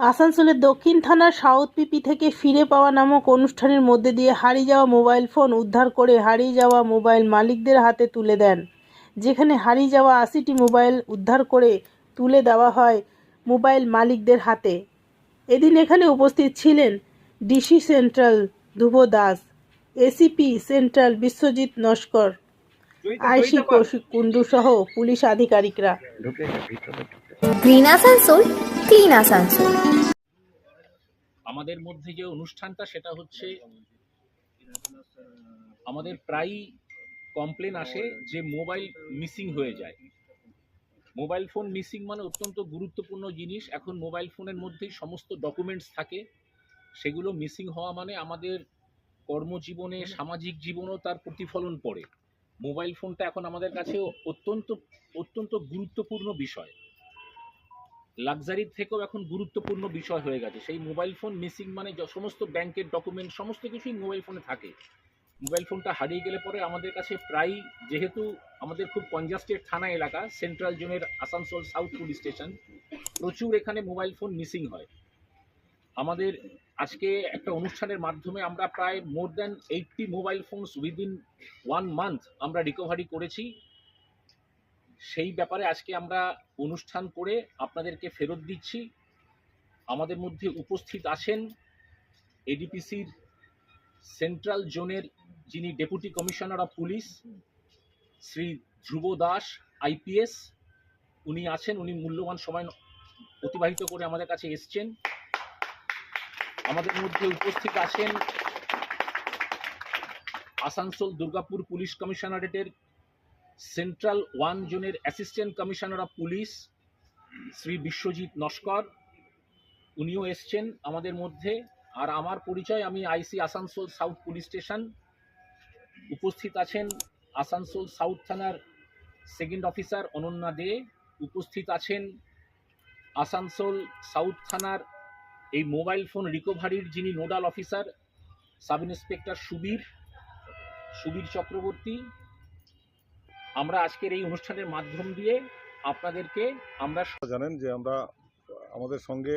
আসানসোলের দক্ষিণ থানার সাউথ পিপি থেকে ফিরে পাওয়া নামক অনুষ্ঠানের মধ্যে দিয়ে হারিয়ে যাওয়া মোবাইল ফোন উদ্ধার করে হারিয়ে যাওয়া মোবাইল মালিকদের হাতে তুলে দেন। যেখানে হারিয়ে যাওয়া আশিটি মোবাইল উদ্ধার করে তুলে দেওয়া হয় মোবাইল মালিকদের হাতে। এদিন এখানে উপস্থিত ছিলেন DC central Dhruba Das, ACP central Biswajit Naskar IC Kaushik Kundu সহ পুলিশ আধিকারিকরা। গ্রিন আসানসোল ক্লিন আসানসোল আমাদের মধ্যে যে অনুষ্ঠানটা সেটা হচ্ছে আমাদের প্রায় কমপ্লেন আসে যে মোবাইল মিসিং হয়ে যায়। মোবাইল ফোন মিসিং মানে অত্যন্ত গুরুত্বপূর্ণ জিনিস। এখন মোবাইল ফোনের মধ্যেই সমস্ত ডকুমেন্টস থাকে। সেগুলো মিসিং হওয়া মানে আমাদের কর্মজীবনে সামাজিক জীবনেও তার প্রতিফলন পড়ে। মোবাইল ফোনটা এখন আমাদের কাছে অত্যন্ত অত্যন্ত গুরুত্বপূর্ণ বিষয়। লাক্সারির থেকেও এখন গুরুত্বপূর্ণ বিষয় হয়ে গেছে। সেই মোবাইল ফোন মিসিং মানে সমস্ত ব্যাংকের ডকুমেন্ট সমস্ত কিছুই মোবাইল ফোনে থাকে। মোবাইল ফোনটা হারিয়ে গেলে পরে আমাদের কাছে প্রায় যেহেতু আমাদের খুব কনজাস্টেড থানা এলাকা সেন্ট্রাল জোনের আসানসোল সাউথ পুলিশ স্টেশন প্রচুর এখানে মোবাইল ফোন মিসিং হয়। আমাদের আজকে একটা অনুষ্ঠানের মাধ্যমে আমরা প্রায় more than eighty mobile phones within one month আমরা রিকভারি করেছি। সেই ব্যাপারে আজকে আমরা অনুষ্ঠান করে আপনাদেরকে ফেরত দিচ্ছি। আমাদের মধ্যে উপস্থিত আছেন এডিপিসির সেন্ট্রাল জোনের যিনি deputy commissioner of police Shri Dhruba Das IPS উনি আছেন, উনি মূল্যবান সময় অতিবাহিত করে আমাদের কাছে এসছেন। আমাদের মধ্যে উপস্থিত আছেন আসানসোল দুর্গাপুর পুলিশ কমিশনারেটের সেন্ট্রাল ওয়ান জোনের assistant commissioner of police, Shri Biswajit Naskar. উনিও এসছেন আমাদের মধ্যে। আর আমার পরিচয়, আমি IC Asansol south police station. উপস্থিত আছেন আসানসোল সাউথ থানার সেকেন্ড অফিসার অনন্যা দে। উপস্থিত আছেন আসানসোল সাউথ থানার এই মোবাইল ফোন রিকভারির যিনি nodal officer, sub inspector Subir Subir Chakraborty, আমরা আজকের এই অনুষ্ঠানের মাধ্যম দিয়ে আপনাদেরকে আমরা জানেন যে আমরা, আমাদের সঙ্গে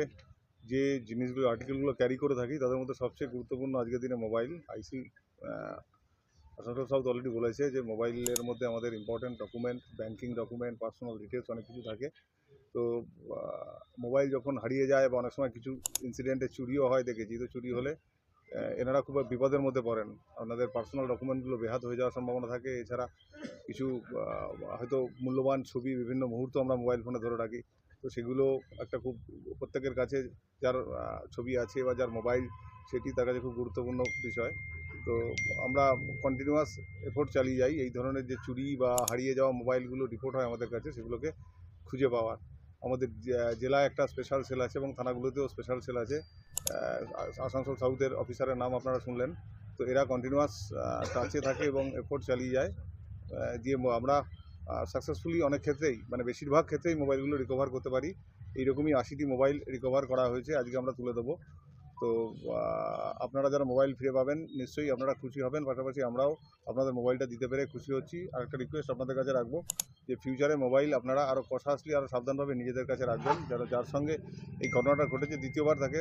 যে জিনিসগুলো আর্টিকেলগুলো ক্যারি করে থাকি, তাদের মধ্যে সবচেয়ে গুরুত্বপূর্ণ আজকের দিনে mobile. IC Asansol south already বলেছে যে মোবাইলের মধ্যে আমাদের important document banking document personal details অনেক কিছু থাকে। তো মোবাইল যখন হারিয়ে যায় বা অনেক সময় কিছু ইনসিডেন্টে চুরিও হয়, দেখেছি। তো চুরি হলে এনারা খুব বিপদের মধ্যে পড়েন। আপনাদের পার্সোনাল ডকুমেন্টগুলো বেহাত হয়ে যাওয়ার সম্ভাবনা থাকে। এছাড়া কিছু হয়তো মূল্যবান ছবি বিভিন্ন মুহূর্ত আমরা মোবাইল ফোনে ধরে রাখি। তো সেগুলো একটা খুব প্রত্যেকের কাছে যার ছবি আছে বা যার মোবাইল, সেটি তার কাছে খুব গুরুত্বপূর্ণ বিষয়। তো আমরা কন্টিনিউয়াস এফোর্ট চালিয়ে যাই। এই ধরনের যে চুরি বা হারিয়ে যাওয়া মোবাইলগুলো রিপোর্ট হয় আমাদের কাছে, সেগুলোকে খুঁজে পাওয়ার। আমাদের জেলায় একটা স্পেশাল সেল আছে এবং থানাগুলোতেও স্পেশাল সেল আছে। আসানসোল সাউথের অফিসারের নাম আপনারা শুনলেন। তো এরা কন্টিনিউয়াস টাচে থাকে এবং এফোর্ট চালিয়ে যায়। দিয়ে আমরা সাকসেসফুলি অনেক ক্ষেত্রেই মানে বেশিরভাগ ক্ষেত্রেই মোবাইলগুলো রিকভার করতে পারি। এইরকমই আশিটি মোবাইল রিকভার করা হয়েছে। আজকে আমরা তুলে দেবো। তো আপনারা যারা মোবাইল ফিরে পাবেন, নিশ্চয়ই আপনারা খুশি হবেন। পাশাপাশি আমরাও আপনাদের মোবাইলটা দিতে পেরে খুশি হচ্ছি। আর একটা রিকোয়েস্ট আপনাদের কাছে রাখব যে ফিউচারে মোবাইল আপনারা আরও কষাসলি আরও সাবধানভাবে নিজেদের কাছে রাখবেন, যেন যার সঙ্গে এই ঘটনাটা ঘটেছে, দ্বিতীয়বার তাকে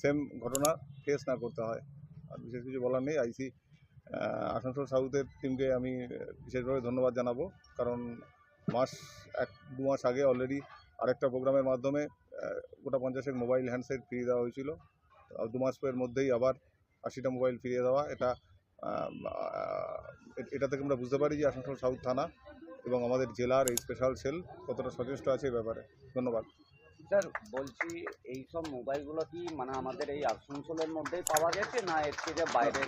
সেম ঘটনা ফেস না করতে হয়। আর বিশেষ কিছু বলার নেই। আইসি আসানসোল সাউথের টিমকে আমি বিশেষভাবে ধন্যবাদ জানাব। কারণ মাস এক, দু মাস আগে অলরেডি আরেকটা প্রোগ্রামের মাধ্যমে গোটা পঞ্চাশের মোবাইল হ্যান্ডসেট ফিরিয়ে দেওয়া হয়েছিল। দু মাস পরের মধ্যেই আবার আশিটা মোবাইল ফিরিয়ে দেওয়া। এটা এটা থেকে আমরা বুঝতে পারি যে আসানসোল সাউথ থানা এবং আমাদের জেলার এই স্পেশাল সেল কতটা সচেষ্ট আছে এই ব্যাপারে। ধন্যবাদ। স্যার বলছি এই সব মোবাইলগুলো কি মানে আমাদের এই আসানসোলের মধ্যেই পাওয়া গেছে না এর থেকে বাইরে?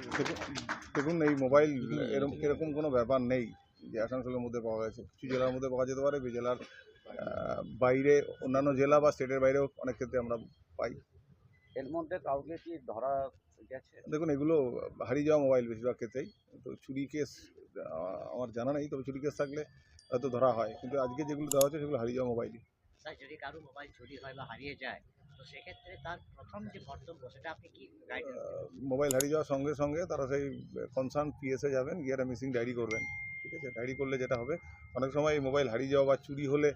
দেখুন- এই মোবাইল এরকম এরকম কোনো ব্যাপার নেই যে আসানসোলের মধ্যে পাওয়া গেছে। কিছু জেলার মধ্যে পাওয়া যেতে পারে জেলার বাইরে অন্যান্য জেলা বা স্টেটের বাইরেও অনেক ক্ষেত্রে আমরা পাই। এর মধ্যে কাউকে কি ধরা গেছে? দেখুন এগুলো হারিয়ে যাওয়া মোবাইল বেশিরভাগ ক্ষেত্রেই। তো চুরি কেস আমার জানা নেই তবে চুরি কেস থাকলে হয়তো ধরা হয়। কিন্তু আজকে যেগুলো দেওয়া হচ্ছে সেগুলো হারিয়ে যাওয়া মোবাইলই। স্যার যদি কারও মোবাইল চুরি হয় বা হারিয়ে যায় তো সেক্ষেত্রে তার প্রথম যে কর্তব্য সেটা আপনি কি মোবাইল হারিয়ে যাওয়ার সঙ্গে সঙ্গে তারা সেই কনসার্ন পিএসে যাবেন গিয়ে একটা মিসিং ডায়েরি করবেন। ঠিক আছে? ডায়েরি করলে যেটা হবে অনেক সময় এই মোবাইল হারিয়ে যাওয়া বা চুরি হলে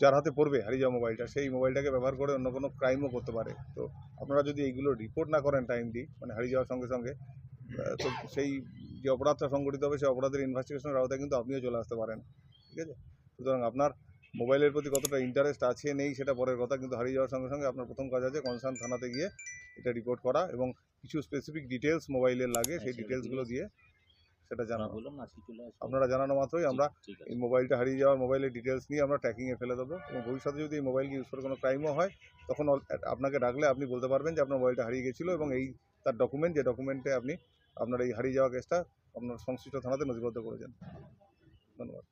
যার হাতে পড়বে হারিয়ে যাওয়া মোবাইলটা সেই মোবাইলটাকে ব্যবহার করে অন্য কোনো ক্রাইমও করতে পারে। তো আপনারা যদি এইগুলো রিপোর্ট না করেন টাইমলি মানে হারিয়ে যাওয়ার সঙ্গে সঙ্গে তো সেই যে অপরাধটা সংগঠিত হবে সেই অপরাধের ইনভেস্টিগেশনের আওতায় কিন্তু আপনিও চলে আসতে পারেন। ঠিক আছে? সুতরাং আপনার মোবাইলের প্রতি কতটা ইন্টারেস্ট আছে নেই সেটা পরের কথা কিন্তু হারিয়ে যাওয়ার সঙ্গে সঙ্গে আপনার প্রথম কাজ আছে কনসার্ন থানাতে গিয়ে এটা রিপোর্ট করা এবং কিছু স্পেসিফিক ডিটেলস মোবাইলের লাগে সেই ডিটেলসগুলো দিয়ে সেটা জানানো। বললাম না আজকে চলে আসবে আপনারা জানানো মাত্রই আমরা এই মোবাইলটা হারিয়ে যাওয়ার মোবাইলের ডিটেলস নিয়ে আমরা ট্র্যাকিংয়ে ফেলে দেবো এবং ভবিষ্যতে যদি এই মোবাইল ইউজ করে কোনো ক্রাইমও হয় তখন আপনাকে ডাকলে আপনি বলতে পারবেন যে আপনার মোবাইলটা হারিয়ে গেছিল এবং এই তার ডকুমেন্ট যে ডকুমেন্টে আপনি আপনার এই হারিয়ে যাওয়া কেসটা আপনার সংশ্লিষ্ট থানাতে নথিবদ্ধ করেছেন। ধন্যবাদ।